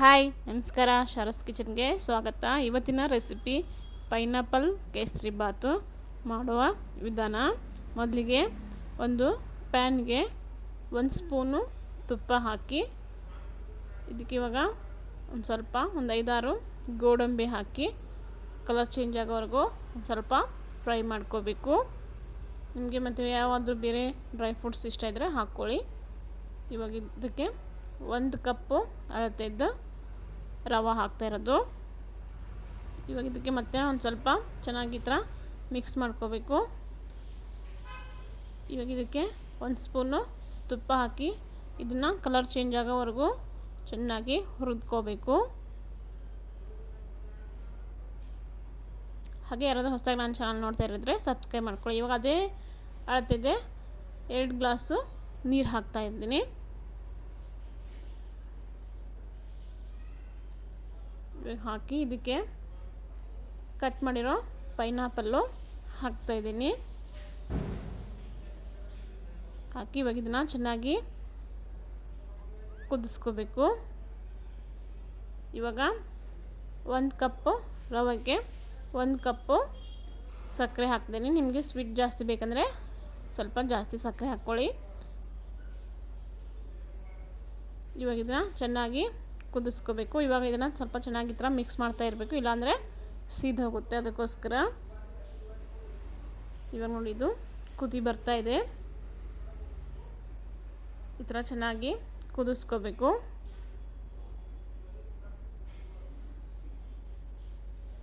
Hi, ನಮಸ್ಕಾರ, ಶರಸ್ ಕಿಚನ್ಗೆ ಸ್ವಾಗತ. ಇವತ್ತಿನ ರೆಸಿಪಿ ಪೈನಾಪಲ್ ಕೇಸರಿ ಬಾತು ಮಾಡುವ ವಿಧಾನ. ಮೊದಲಿಗೆ ಒಂದು ಪ್ಯಾನ್ಗೆ ಒಂದು ಸ್ಪೂನು ತುಪ್ಪ ಹಾಕಿ, ಇದಕ್ಕೆ ಇವಾಗ ಒಂದು ಸ್ವಲ್ಪ ಒಂದು ಐದಾರು ಗೋಡಂಬಿ ಹಾಕಿ, ಕಲರ್ ಚೇಂಜ್ ಆಗೋವರೆಗೂ ಒಂದು ಸ್ವಲ್ಪ ಫ್ರೈ ಮಾಡ್ಕೋಬೇಕು. ನಿಮಗೆ ಮತ್ತು ಯಾವಾದರೂ ಬೇರೆ ಡ್ರೈ ಫ್ರೂಟ್ಸ್ ಇಷ್ಟ ಇದ್ದರೆ ಹಾಕ್ಕೊಳ್ಳಿ. ಇವಾಗ ಇದಕ್ಕೆ ಒಂದು ಕಪ್ಪು ಅಳತೆದ್ದು ರವೆ ಹಾಕ್ತಾ ಇರೋದು. ಇವಾಗ ಇದಕ್ಕೆ ಮತ್ತೆ ಒಂದು ಸ್ವಲ್ಪ ಚೆನ್ನಾಗಿ ಥರ ಮಿಕ್ಸ್ ಮಾಡ್ಕೋಬೇಕು. ಇವಾಗ ಇದಕ್ಕೆ ಒಂದು ಸ್ಪೂನು ತುಪ್ಪ ಹಾಕಿ ಇದನ್ನು ಕಲರ್ ಚೇಂಜ್ ಆಗೋವರೆಗೂ ಚೆನ್ನಾಗಿ ಹುರಿದ್ಕೋಬೇಕು. ಹಾಗೆ ಯಾರಾದರೂ ಹೊಸದಾಗಿ ನಾನು ಚಾನಲ್ ನೋಡ್ತಾ ಇರಿದ್ರೆ ಸಬ್ಸ್ಕ್ರೈಬ್ ಮಾಡ್ಕೊಳ್ಳಿ. ಇವಾಗ ಅದೇ ಅಳತೆಗೆ ಎರಡು ಗ್ಲಾಸು ನೀರು ಹಾಕ್ತಾ ಇದ್ದೀನಿ. ಹಾಕಿ ಇದಕ್ಕೆ ಕಟ್ ಮಾಡಿರೋ ಪೈನಾಪಲ್ಲು ಹಾಕ್ತಾಯಿದ್ದೀನಿ ಹಾಕಿ ಇವಾಗ ಇದನ್ನು ಚೆನ್ನಾಗಿ ಕುದಿಸ್ಕೋಬೇಕು. ಇವಾಗ ಒಂದು ಕಪ್ಪು ರವೆಗೆ ಒಂದು ಕಪ್ಪು ಸಕ್ಕರೆ ಹಾಕ್ತೀನಿ. ನಿಮಗೆ ಸ್ವೀಟ್ ಜಾಸ್ತಿ ಬೇಕಂದರೆ ಸ್ವಲ್ಪ ಜಾಸ್ತಿ ಸಕ್ಕರೆ ಹಾಕ್ಕೊಳ್ಳಿ. ಇವಾಗ ಇದನ್ನು ಚೆನ್ನಾಗಿ ಕುದಿಸ್ಕೋಬೇಕು. ಇವಾಗ ಇದನ್ನು ಸ್ವಲ್ಪ ಚೆನ್ನಾಗಿ ಥರ ಮಿಕ್ಸ್ ಮಾಡ್ತಾ ಇರಬೇಕು. ಇಲ್ಲಾಂದರೆ ಸೀದೋಗುತ್ತೆ ಅದಕ್ಕೋಸ್ಕರ ಇವಾಗ ನೋಡಿ ಇದು ಕುದಿ ಬರ್ತಾ ಇದೆ. ಈ ಥರ ಚೆನ್ನಾಗಿ ಕುದಿಸ್ಕೋಬೇಕು.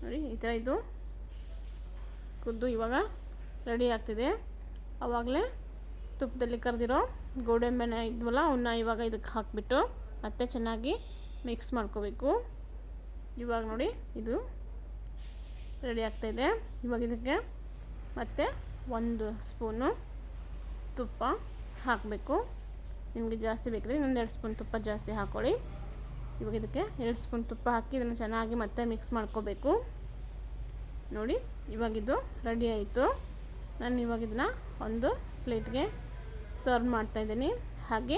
ನೋಡಿ, ಈ ಥರ ಇದು ಕುದ್ದು ಇವಾಗ ರೆಡಿ ಆಗ್ತಿದೆ. ಆವಾಗಲೇ ತುಪ್ಪದಲ್ಲಿ ಕರೆದಿರೋ ಗೋಡಂಬಿನ ಇದ್ವಲ್ಲ ಅವನ್ನ ಇವಾಗ ಇದಕ್ಕೆ ಹಾಕಿಬಿಟ್ಟು ಮತ್ತೆ ಚೆನ್ನಾಗಿ ಮಿಕ್ಸ್ ಮಾಡ್ಕೋಬೇಕು. ಇವಾಗ ನೋಡಿ ಇದು ರೆಡಿ ಆಗ್ತಾಯಿದೆ ಇವಾಗ ಇದಕ್ಕೆ ಮತ್ತು ಒಂದು ಸ್ಪೂನು ತುಪ್ಪ ಹಾಕಬೇಕು. ನಿಮಗೆ ಜಾಸ್ತಿ ಬೇಕಿದ್ರೆ ಇನ್ನೊಂದು ಎರಡು ಸ್ಪೂನ್ ತುಪ್ಪ ಜಾಸ್ತಿ ಹಾಕ್ಕೊಳ್ಳಿ ಇವಾಗ ಇದಕ್ಕೆ ಎರಡು ಸ್ಪೂನ್ ತುಪ್ಪ ಹಾಕಿ ಇದನ್ನು ಚೆನ್ನಾಗಿ ಮತ್ತೆ ಮಿಕ್ಸ್ ಮಾಡ್ಕೋಬೇಕು. ನೋಡಿ ಇವಾಗಿದು ರೆಡಿ ಆಯಿತು. ನಾನು ಇವಾಗ ಇದನ್ನ ಒಂದು ಪ್ಲೇಟ್ಗೆ ಸರ್ವ್ ಮಾಡ್ತಾಯಿದ್ದೀನಿ ಹಾಗೆ